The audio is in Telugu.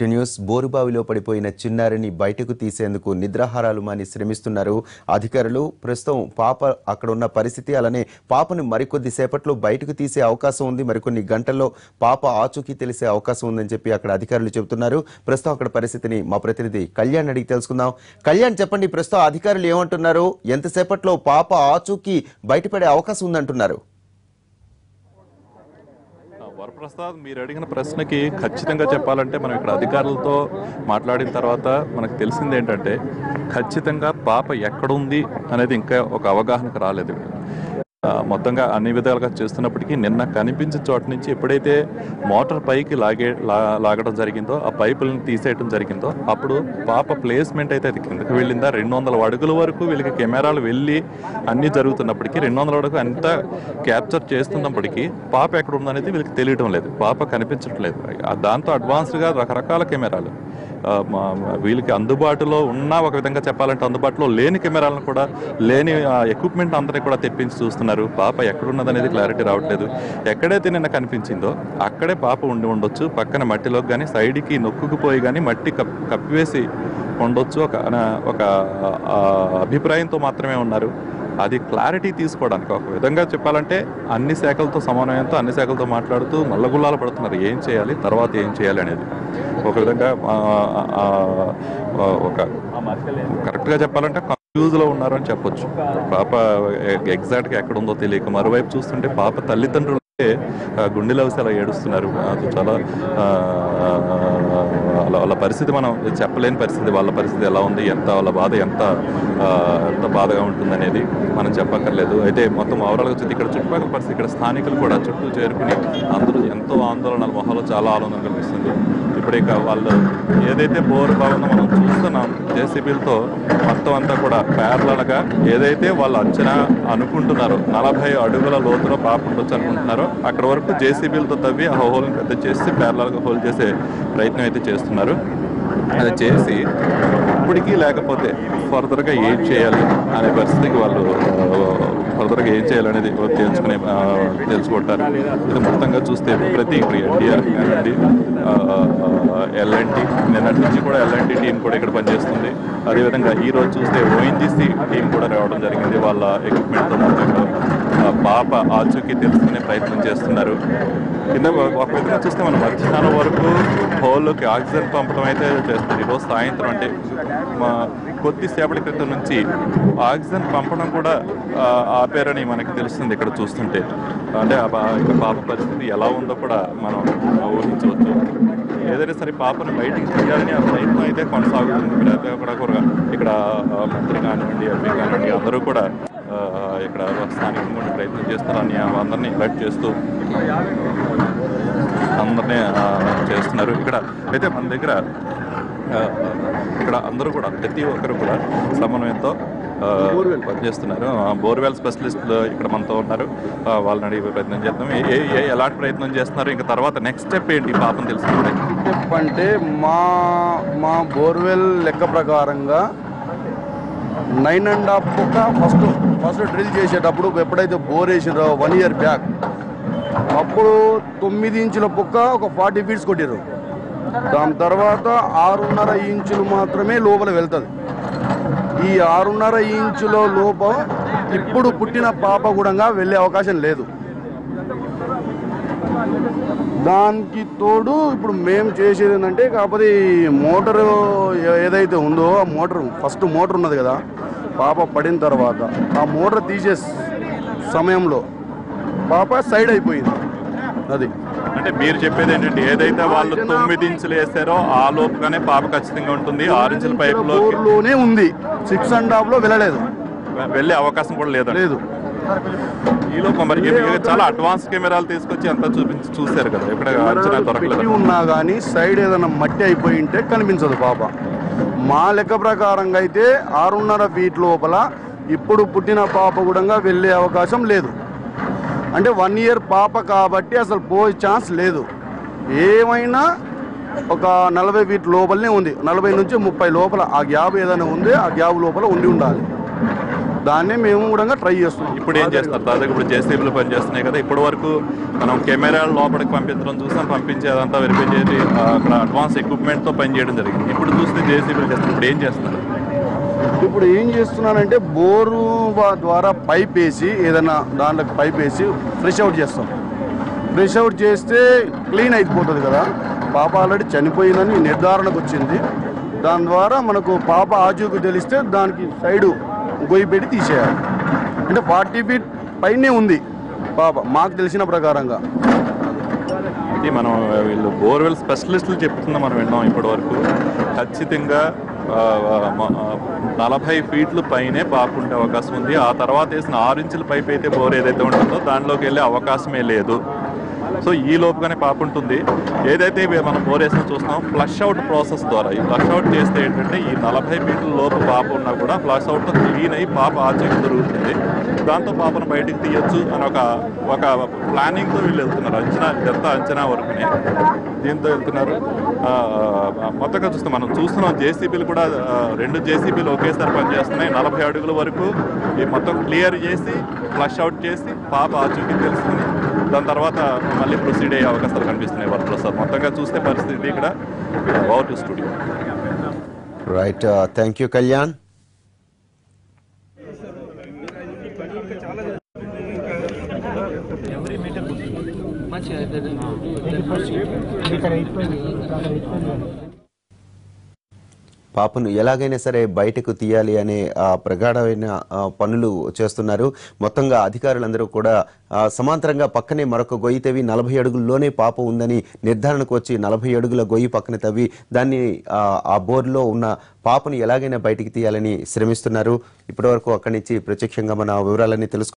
టు న్యూస్ బోరుబావిలో పడిపోయిన చిన్నారిని బయటకు తీసేందుకు నిద్రాహారాలు మాని శ్రమిస్తున్నారు. అధికారులు ప్రస్తుతం పాప అక్కడ ఉన్న పరిస్థితి అలానే పాపను మరికొద్ది సేపట్లో బయటకు తీసే అవకాశం ఉంది. మరికొన్ని గంటల్లో పాప ఆచూకీ తెలిసే అవకాశం ఉందని చెప్పి అక్కడ అధికారులు చెబుతున్నారు. ప్రస్తుతం అక్కడ పరిస్థితిని మా ప్రతినిధి కళ్యాణ్ అడిగి తెలుసుకుందాం. కళ్యాణ్ చెప్పండి ప్రస్తుతం అధికారులు ఏమంటున్నారు? ఎంతసేపట్లో పాప ఆచూకీ బయటపడే అవకాశం ఉందంటున్నారు? వరప్రసాద్ మీరు అడిగిన ప్రశ్నకి ఖచ్చితంగా చెప్పాలంటే మనం ఇక్కడ అధికారులతో మాట్లాడిన తర్వాత మనకు తెలిసింది ఏంటంటే ఖచ్చితంగా పాప ఎక్కడుంది అనేది ఇంకా ఒక అవగాహనకు రాలేదు. మొత్తంగా అన్ని విధాలుగా చేస్తున్నప్పటికీ నిన్న కనిపించిన చోట నుంచి ఎప్పుడైతే మోటార్ పైకి లాగే లా- లాగడం జరిగిందో ఆ పైపులను తీసేయడం జరిగిందో అప్పుడు పాప ప్లేస్మెంట్ అయితే అది కిందకి వెళ్ళిందా? రెండు వందల అడుగుల వరకు వీళ్ళకి కెమెరాలు వెళ్ళి అన్నీ జరుగుతున్నప్పటికీ రెండు వందల అడుగు అంత క్యాప్చర్ చేస్తున్నప్పటికీ పాప ఎక్కడ ఉందనేది వీళ్ళకి తెలియడం లేదు. పాప కనిపించడం లేదు. దాంతో అడ్వాన్స్డ్గా రకరకాల కెమెరాలు. వీళ్ళకి అందుబాటులో ఉన్న ఒక విధంగా చెప్పాలంటే అందుబాటులో లేని కెమెరాలను కూడా లేని ఎక్విప్మెంట్ అందరినీ కూడా తెప్పించి చూస్తున్నారు. పాప ఎక్కడున్నది అనేది క్లారిటీ రావట్లేదు. ఎక్కడైతే నిన్న కనిపించిందో అక్కడే పాప ఉండి ఉండొచ్చు. పక్కన మట్టిలోకి కానీ సైడ్కి నొక్కుకుపోయి కానీ మట్టి కప్ కప్పివేసి ఉండొచ్చు. ఒక ఒక అభిప్రాయంతో మాత్రమే ఉన్నారు. అది క్లారిటీ తీసుకోవడానికి ఒక విధంగా చెప్పాలంటే అన్ని శాఖలతో సమన్వయంతో అన్ని శాఖలతో మాట్లాడుతూ మల్లగుల్లాలు పడుతున్నారు. ఏం చేయాలి తర్వాత ఏం చేయాలి అనేది. ఒక విధంగా ఒక కరెక్ట్గా చెప్పాలంటే కన్ఫ్యూజ్లో ఉన్నారని చెప్పొచ్చు. పాప ఎగ్జాక్ట్గా ఎక్కడ ఉందో తెలియక మరోవైపు చూస్తుంటే పాప తల్లిదండ్రులు గుండెలవసి అలా ఏడుస్తున్నారు. అది చాలా వాళ్ళ వాళ్ళ పరిస్థితి మనం చెప్పలేని పరిస్థితి వాళ్ళ పరిస్థితి ఎలా ఉంది ఎంత వాళ్ళ బాధ ఎంత ఎంత బాధగా ఉంటుందనేది మనం చెప్పక్కర్లేదు. అయితే మొత్తం ఓవరాల్గా వచ్చి ఇక్కడ చుట్టుపక్కల పరిస్థితి ఇక్కడ స్థానికులు కూడా చుట్టూ చేరుకుని అందరూ ఎంతో ఆందోళన మొహంలో చాలా ఆనందం కనిపిస్తుంది ఇప్పుడు ఇక వాళ్ళు ఏదైతే బోర్ భవనం మనం చూస్తున్నాం జేసీబీలతో మొత్తం అంతా కూడా ప్యారలగా ఏదైతే వాళ్ళు అంచనా అనుకుంటున్నారో నలభై అడుగుల లోతులో పాప ఉండొచ్చు అనుకుంటున్నారో అక్కడ వరకు జేసీబీలతో తవ్వి ఆ హోల్ని పెద్ద చేసి ప్యారలగా హోల్ చేసే ప్రయత్నం అయితే చేస్తున్నారు. అది చేసి ఇప్పటికీ లేకపోతే ఫర్దర్గా ఏం చేయాలి అనే పరిస్థితికి వాళ్ళు ఫర్దర్గా ఏం చేయాలనేది తెలుసుకునే తెలుసుకుంటారు. ఇది మొత్తంగా చూస్తే ప్రతి ఇప్పుడు ఎన్టీఆర్ కానివ్వండి ఎల్ఎన్టీ నిన్నటి నుంచి కూడా ఎల్ఎన్టీ టీం కూడా ఇక్కడ పనిచేస్తుంది. అదేవిధంగా ఈ రోజు చూస్తే ఓఎన్జీసీ టీం కూడా రావడం జరిగింది. వాళ్ళ ఎక్విప్మెంట్తో ఆ, పాప ఆచూకీ తెలుసుకునే ప్రయత్నం చేస్తున్నారు. కింద ఒక- విధంగా చూస్తే మనం మధ్యాహ్నం వరకు హోల్లోకి ఆక్సిజన్ పంపడం అయితే చేస్తుంది. ఈరోజు సాయంత్రం అంటే మా కొద్దిసేపటి క్రితం నుంచి ఆక్సిజన్ పంపడం కూడా ఆపారని మనకి తెలుస్తుంది ఇక్కడ చూస్తుంటే. అంటే ఆ ఇక పాప పరిస్థితి ఎలా ఉందో కూడా మనం ఊహించవచ్చు. ఏదైనా సరే పాపను బయటికి తీయాలని ఆ ప్రయత్నం అయితే కొనసాగుతుంది. ఇక్కడ ఇక్కడ కూడా ఇక్కడ మంత్రి కానివ్వండి ఎంపీ కానివ్వండి అందరూ కూడా ఆ, ఇక్కడ స్థానికంగా ప్రయత్నం చేస్తారని అందరినీ అలర్ట్ చేస్తూ అందరినీ ఆ, చేస్తున్నారు. ఇక్కడ అయితే మన దగ్గర ఆ, ఇక్కడ అందరూ కూడా ప్రతి ఒక్కరు కూడా సమన్వయంతో పనిచేస్తున్నారు బోర్వెల్ స్పెషలిస్టులు ఇక్కడ మనతో ఉన్నారు. వాళ్ళని అడిగే ప్రయత్నం చేద్దాం. ఏ ఏ- ఎలాంటి ప్రయత్నం చేస్తున్నారు? ఇంకా తర్వాత నెక్స్ట్ స్టెప్ ఏంటి? పాపం తెలుసుకుంటే. స్టెప్ అంటే మా మా బోర్వెల్ లెక్క ప్రకారంగా నైన్ అండ్ హాఫ్ ఒక ఫస్ట్ ఫస్ట్ డ్రిల్ చేసేటప్పుడు ఎప్పుడైతే బోర్ వేసిరో వన్ ఇయర్ బ్యాక్ అప్పుడు తొమ్మిది ఇంచుల పుక్క ఒక ఫార్టీ ఫీట్స్ కొట్టిరు దాని తర్వాత ఆరున్నర ఇంచులు మాత్రమే లోపల వెళ్తుంది. ఈ ఆరున్నర ఇంచులో లోపం ఇప్పుడు పుట్టిన పాప కూడా వెళ్ళే అవకాశం లేదు. దానికి తోడు ఇప్పుడు మేము చేసేది ఏంటంటే కాకపోతే ఈ మోటారు ఏదైతే ఉందో ఆ మోటార్ ఫస్ట్ మోటార్ ఉన్నది కదా పాప పడిన తర్వాత ఆ మోటార్ తీసే సమయంలో పాప సైడ్ అయిపోయింది. అది. అంటే మీరు చెప్పేది ఏంటంటే ఏదైతే వాళ్ళు తొమ్మిది ఇంచులు వేసారో ఆ లోపుగానే పాప ఖచ్చితంగా ఉంటుంది. ఆరు ఇంచుల పైపులో బోర్లోనే ఉంది. సిక్స్ అండ్ హాఫ్లో వెళ్ళలేదు. వెళ్ళే అవకాశం కూడా లేదు లేదు. ఈ లోపు మరి చాలా అడ్వాన్స్ కెమెరాలు తీసుకొచ్చి అంతా చూపించి చూశారు కదా. ఇక్కడ అంచనా దొరకలేదు ఉన్నా కానీ సైడ్ ఏదైనా మట్టి అయిపోయి ఉంటే కనిపించదు పాప. మా లెక్క ప్రకారంగా అయితే ఆరున్నర ఫీట్ లోపల ఇప్పుడు పుట్టిన పాప కూడా వెళ్ళే అవకాశం లేదు. అంటే వన్ ఇయర్ పాప కాబట్టి అసలు పోయే ఛాన్స్ లేదు. ఏమైనా ఒక నలభై ఫీట్ లోపలనే ఉంది. నలభై నుంచి ముప్పై లోపల ఆ గ్యాప్ ఏదైనా ఉంది ఆ గ్యాప్ లోపల ఉండి ఉండాలి. దాన్ని మేము కూడా ట్రై చేస్తున్నాం. ఇప్పుడు ఏం చేస్తున్నారు? తాజాగా ఇప్పుడు జేసీబీలు పనిచేస్తున్నాయి కదా. ఇప్పటి వరకు మనం కెమెరాలు లోపలికి పంపించడం చూసాం పంపించి అదంతా వెరిఫై చేసి అక్కడ అడ్వాన్స్ ఎక్విప్మెంట్తో పనిచేయడం జరిగింది. ఇప్పుడు చూస్తే జేసీబీలు చేస్తున్నారు. ఇప్పుడు ఏం చేస్తున్నారు? ఇప్పుడు ఏం చేస్తున్నానంటే బోరు ద్వారా పైప్ వేసి ఏదైనా దాంట్లో పైప్ వేసి ఫ్రెష్ అవుట్ చేస్తాం. ఫ్రెష్ అవుట్ చేస్తే క్లీన్ అయిపోతుంది కదా. పాప ఆల్రెడీ చనిపోయిందని నిర్ధారణకు వచ్చింది. దాని ద్వారా మనకు పాప ఆచూకు తెలిస్తే దానికి సైడు గొయ్యి పెట్టి తీసేయాలి. అంటే ఫార్టీ ఫీట్ పైనే ఉంది పాప మాకు తెలిసిన ప్రకారంగా. ఇది మనం వీళ్ళు బోర్వెల్ స్పెషలిస్టులు చెప్తున్నా మనం విన్నాం ఇప్పటి వరకు ఖచ్చితంగా నలభై ఫీట్లు పైనే పాపు ఉండే అవకాశం ఉంది. ఆ తర్వాత వేసిన ఆరు ఇంచుల పైప్ అయితే బోర్ ఏదైతే ఉంటుందో దానిలోకి వెళ్ళే అవకాశమే లేదు. సో ఈ లోపుగానే పాప ఉంటుంది ఏదైతే మనం బోర్ వేసిన చూస్తున్నాం ఫ్లష్ అవుట్ ప్రాసెస్ ద్వారా. ఈ ఫ్లష్ అవుట్ చేస్తే ఏంటంటే ఈ నలభై ఫీట్ల లోపు పాప ఉన్నా కూడా ఫ్లష్ అవుట్ క్లీన్ అయ్యి పాప ఆచరణ దొరుకుతుంది దాంతో పాపను బయటికి తీయొచ్చు అని ఒక ఒక ప్లానింగ్తో వీళ్ళు వెళ్తున్నారు. అంచనా ఇదంతా అంచనా వరకునే దీంతో వెళ్తున్నారు. మొత్తంగా చూస్తే మనం చూస్తున్నాం జేసీబీలు కూడా రెండు జేసీబీలు ఒకేసారి పనిచేస్తున్నాయి. నలభై అడుగుల వరకు ఈ మొత్తం క్లియర్ చేసి ఫ్లష్ అవుట్ చేసి పాప ఆచూకీ తెలుసుకుని దాని తర్వాత మళ్ళీ ప్రొసీడ్ అయ్యే అవకాశాలు కనిపిస్తున్నాయి వరప్రసాద్ మొత్తంగా చూస్తే పరిస్థితి ఇక్కడ over to studio. Right thank you Kalyan పాపను ఎలాగైనా సరే బయటకు తీయాలి అనే ప్రగాఢమైన పనులు చేస్తున్నారు. మొత్తంగా అధికారులందరూ కూడా సమాంతరంగా పక్కనే మరొక గొయ్యి తవ్వి నలభై అడుగుల్లోనే పాప ఉందని నిర్ధారణకు వచ్చి నలభై అడుగుల గొయ్యి పక్కన తవ్వి దాన్ని ఆ, బోర్లో ఉన్న పాపను ఎలాగైనా బయటికి తీయాలని శ్రమిస్తున్నారు. ఇప్పటివరకు అక్కడి నుంచి ప్రత్యక్షంగా మన వివరాలన్నీ తెలుసు